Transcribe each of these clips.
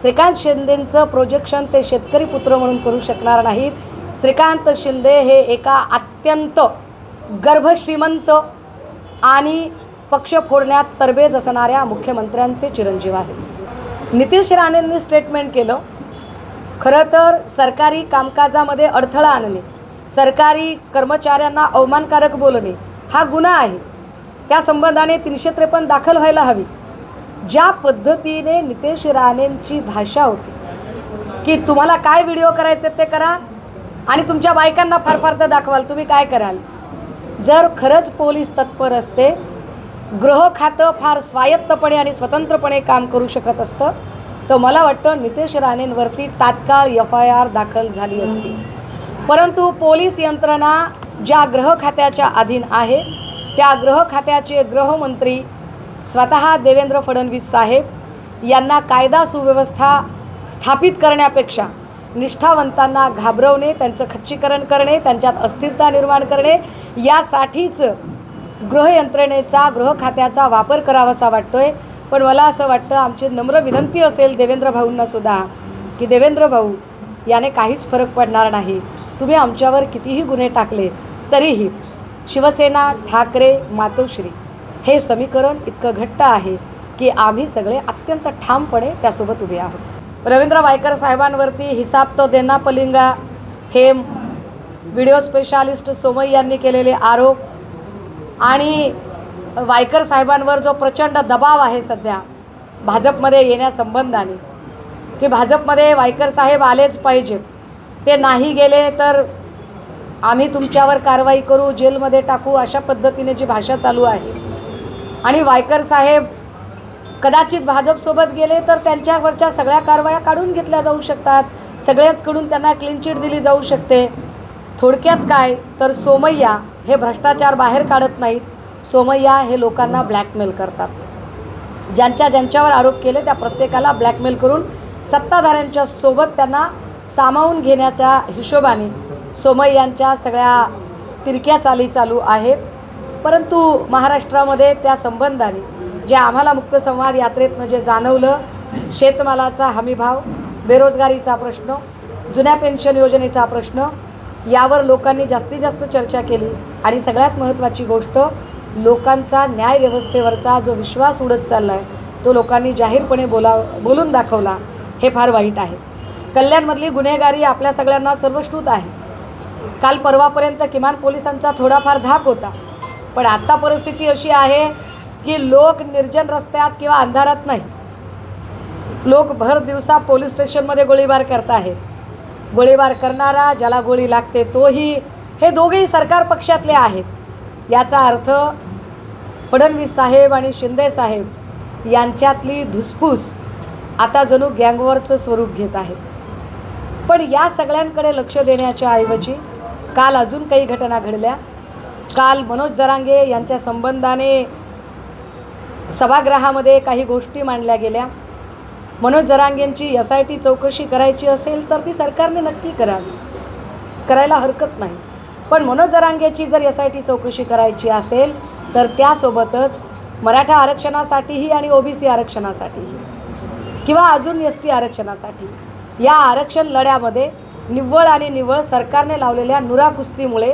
Shrikant शिंदेंचं projection ते शेतकरी पुत्र म्हणून करू शकणार नाहीत. श्रीकांत शिंदे हे एका अत्यंत गर्भश्रीमंत आणि पक्ष फोडण्यात तरबेज असणाऱ्या मुख्यमंत्र्यांचे चिरंजीव आहेत. नितीश राणेंनी स्टेटमेंट केलं खरं तर सरकारी कामकाजामध्ये अडथळा आणणे सरकारी कर्मचाऱ्यांना अवमानकारक बोलणे हा गुन्हा आहे. त्या संबंधाने तीनशे त्रेपन्न दाखल व्हायला हवी. ज्या पद्धतीने नितेश राणेंची भाषा होती की तुम्हाला काय व्हिडिओ करायचे ते करा आणि तुमच्या बायकांना फार फार तर दाखवाल तुम्ही काय कराल? जर खरंच पोलीस तत्पर असते ग्रह खातं फार स्वायत्तपणे आणि स्वतंत्रपणे काम करू शकत असतं तर मला वाटतं नितेश राणेंवरती तात्काळ एफ आय आर दाखल झाली असती. परंतु पोलीस यंत्रणा ज्या ग्रह खात्याच्या अधीन आहे त्या ग्रह खात्याचे गृहमंत्री स्वतः देवेंद्र फडणवीस साहेब यांना कायदा सुव्यवस्था स्थापित करण्यापेक्षा निष्ठावंतांना घाबरवणे त्यांचं खच्चीकरण करणे त्यांच्यात अस्थिरता निर्माण करणे यासाठीच गृहयंत्रणेचा गृह खात्याचा वापर करावासा वाटतोय. पण मला असं वाटतं आमची नम्र विनंती असेल देवेंद्र भाऊंनासुद्धा की देवेंद्र भाऊ याने काहीच फरक पडणार नाही. तुम्ही आमच्यावर कितीही गुन्हे टाकले तरीही शिवसेना ठाकरे मातोश्री. हे समीकरण इतकं घट्ट आहे की आम्ही सगळे अत्यंत ठामपणे त्यासोबत उभे आहोत. रवींद्र वायकर साहेबांवरती हिसाब तो देना पलिंगा. फेम व्हिडिओ स्पेशालिस्ट सोमई यांनी केलेले आरोप. आणि वायकर साहेबांवर जो प्रचंड दबाव आहे सध्या भाजपमध्ये येण्यासंबंधाने की भाजपमध्ये वायकर साहेब आलेच पाहिजेत. ते नाही गेले तर आम्ही तुमच्यावर कारवाई करू जेलमध्ये टाकू अशा पद्धतीने जी भाषा चालू आहे. आणि वायकर साहेब कदाचित भाजपसोबत गेले तर त्यांच्यावरच्या सगळ्या कारवाया काढून घेतल्या जाऊ शकतात. सगळ्याचकडून त्यांना क्लीन चिट दिली जाऊ शकते. थोडक्यात काय? तर सोमय्या हे भ्रष्टाचार बाहेर काढत नाहीत. सोमय्या हे लोकांना ब्लॅकमेल करतात. ज्यांच्या ज्यांच्यावर आरोप केले त्या प्रत्येकाला ब्लॅकमेल करून सत्ताधाऱ्यांच्या सोबत त्यांना सामावून घेण्याच्या हिशोबाने सोमय्यांच्या सगळ्या तिरक्या चाली चालू आहेत. परंतु महाराष्ट्रामध्ये त्या संबंधाने जे आम्हाला मुक्त संवाद यात्रेतनं जे जाणवलं शेतमालाचा हमीभाव बेरोजगारीचा प्रश्न जुन्या पेन्शन योजनेचा प्रश्न यावर लोकांनी जास्तीत जास्त चर्चा केली आणि सगळ्यात महत्त्वाची गोष्ट लोकांचा न्यायव्यवस्थेवरचा जो विश्वास उडत चालला आहे तो लोकांनी जाहीरपणे बोला बोलून दाखवला हे फार वाईट आहे. कल्याणमधली गुन्हेगारी आपल्या सगळ्यांना सर्वश्रुत आहे. काल परवापर्यंत किमान पोलिसांचा थोडाफार धाक होता. पण आत्ता परिस्थिती अशी आहे की लोक निर्जन रस्त्यात किंवा अंधारात नाही. लोक भर दिवसा पोलीस स्टेशनमध्ये गोळीबार करत आहेत. गोळीबार करणारा ज्याला गोळी लागते तोही हे दोघेही सरकार पक्षातले आहेत. याचा अर्थ फडणवीस साहेब आणि शिंदे साहेब यांच्यातली धुसफूस आता जणू गँगवरचं स्वरूप घेत आहे. पण या सगळ्यांकडे लक्ष देण्याच्या ऐवजी काल अजून काही घटना घडल्या. काल मनोज जरांगे यांच्या संबंधाने सभागृहामध्ये काही गोष्टी मांडल्या गेल्या. मनोज जरांगेंची एस आय टी चौकशी करायची असेल तर ती सरकारने नक्की करावी करायला हरकत नाही. पण मनोज जरांगेची जर एस आय टी चौकशी करायची असेल तर त्यासोबतच मराठा आरक्षणासाठीही आणि ओबीसी आरक्षणासाठीही किंवा अजून एस टी आरक्षणासाठी या आरक्षण लढ्यामध्ये निव्वळ आणि निव्वळ सरकारने लावलेल्या नुरा कुस्तीमुळे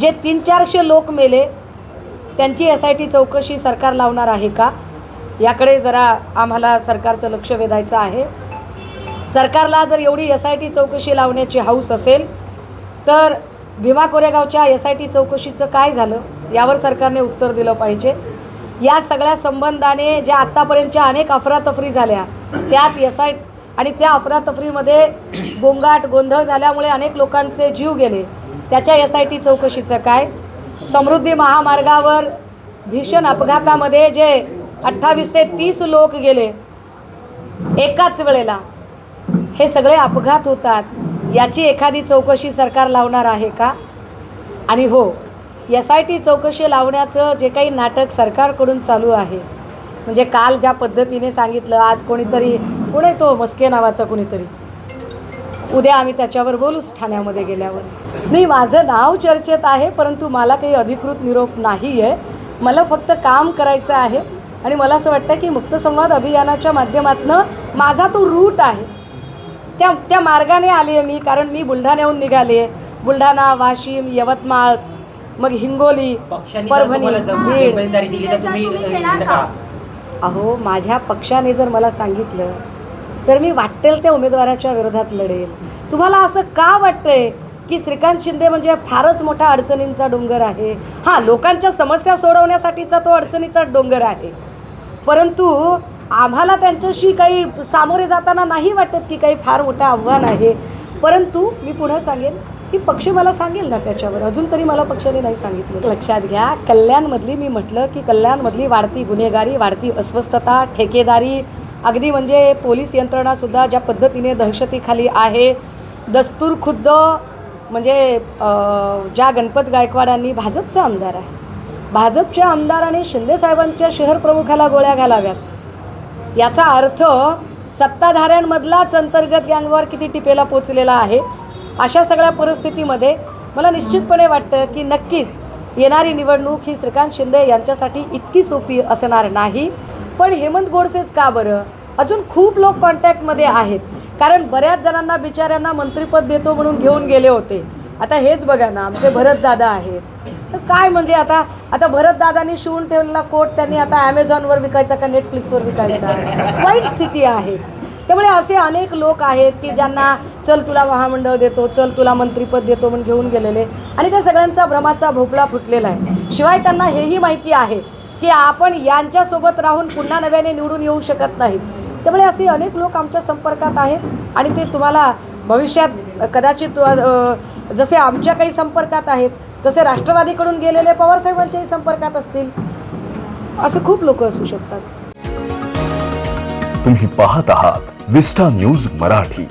जे तीन चारशे लोक मेले त्यांची एस आय टी चौकशी सरकार लावणार आहे का? याकडे जरा आम्हाला सरकारचं लक्ष वेधायचं आहे. सरकारला जर एवढी एस आय टी चौकशी लावण्याची हौस असेल तर भीमा कोरेगावच्या एस आय टी चौकशीचं काय झालं? यावर सरकारने उत्तर दिलं पाहिजे. या सगळ्या संबंधाने ज्या आत्तापर्यंतच्या अनेक अफरातफरी झाल्या त्यात एस आय आणि त्या अफरातफरीमध्ये गोंगाट गोंधळ झाल्यामुळे अनेक लोकांचे जीव गेले. त्याच्या एस आय टी चौकशीचं काय? समृद्धी महामार्गावर भीषण अपघातामध्ये जे अठ्ठावीस ते तीस लोक गेले एकाच वेळेला हे सगळे अपघात होतात याची एखादी चौकशी सरकार लावणार आहे का? आणि हो एस आय टी चौकशी लावण्याचं जे काही नाटक सरकारकडून चालू आहे म्हणजे काल ज्या पद्धतीने सांगितलं आज कोणीतरी कोणी तो मस्के नावाचा कोणीतरी उद्या आम्ही त्याच्यावर बोलूच ठाण्यामध्ये गेल्यावर. नाही माझं नाव चर्चेत आहे परंतु मला काही अधिकृत निरोप नाही आहे मला फक्त काम करायचं आहे आणि मला असं वाटतं की मुक्तसंवाद अभियानाच्या माध्यमातनं माझा तो रूट आहे. त्या त्या मार्गाने आली आहे मी कारण मी बुलढाण्याहून निघाले. बुलढाणा वाशिम यवतमाळ मग हिंगोली परभणी बीड. अहो माझ्या पक्षाने जर मला सांगितलं तर मी वाटेल त्या उमेदवाराच्या विरोधात लढेल. तुम्हाला असं का वाटतंय की श्रीकांत शिंदे म्हणजे फारच मोठा अडचणींचा डोंगर आहे? हां लोकांच्या समस्या सोडवण्यासाठीचा तो अडचणीचा डोंगर आहे. परंतु आम्हाला त्यांच्याशी काही सामोरे जाताना नाही वाटत की काही फार मोठं आव्हान आहे. परंतु मी पुन्हा सांगेन की पक्ष मला सांगेल ना त्याच्यावर. अजून तरी मला पक्षाने नाही सांगितलं. लक्षात घ्या कल्याणमधली मी म्हटलं की कल्याणमधली वाढती गुन्हेगारी वाढती अस्वस्थता ठेकेदारी अगदी म्हणजे पोलीस यंत्रणासुद्धा ज्या पद्धतीने दहशतीखाली आहे दस्तूर खुद्द म्हणजे ज्या गणपत गायकवाडांनी भाजपचा आमदार आहे. भाजपच्या आमदाराने शिंदेसाहेबांच्या शहर प्रमुखाला गोळ्या घालाव्यात. याचा अर्थ सत्ताधाऱ्यांमधलाच अंतर्गत गँगवर किती टिपेला पोचलेला आहे अशा सगळ्या परिस्थितीमध्ये मला निश्चितपणे वाटतं की नक्कीच येणारी निवडणूक ही श्रीकांत शिंदे यांच्यासाठी इतकी सोपी असणार नाही. पण हेमंत गोडसेच का बरं? अजून खूप लोक कॉन्टॅक्टमध्ये आहेत. कारण बऱ्याच जणांना बिचाऱ्यांना मंत्रिपद देतो म्हणून घेऊन गेले होते. आता हेच बघा ना आमचे भरतदादा आहेत. तर काय म्हणजे आता आता भरतदादांनी शिवून ठेवलेला कोट त्यांनी आता ॲमेझॉनवर विकायचा का नेटफ्लिक्सवर विकायचा? वाईट स्थिती आहे. त्यामुळे असे अनेक लोक आहेत की ज्यांना चल तुला महामंडळ देतो चल तुला मंत्रिपद देतो म्हणून घेऊन गेलेले. आणि त्या सगळ्यांचा भ्रमाचा भोपळा फुटलेला आहे. शिवाय त्यांना हेही माहिती आहे की आपण यांच्यासोबत राहून पुन्हा नव्याने निवडून येऊ शकत नाही. त्यामुळे असे अनेक लोक आमच्या संपर्कात आहेत आणि ते तुम्हाला भविष्यात कदाचित जसे आमच्या काही संपर्कात आहेत तसे राष्ट्रवादीकडून गेलेले पवारसाहेबांच्याही संपर्कात असतील. असे खूप लोक असू शकतात. तुम्ही पाहत आहात विस्टा न्यूज मराठी.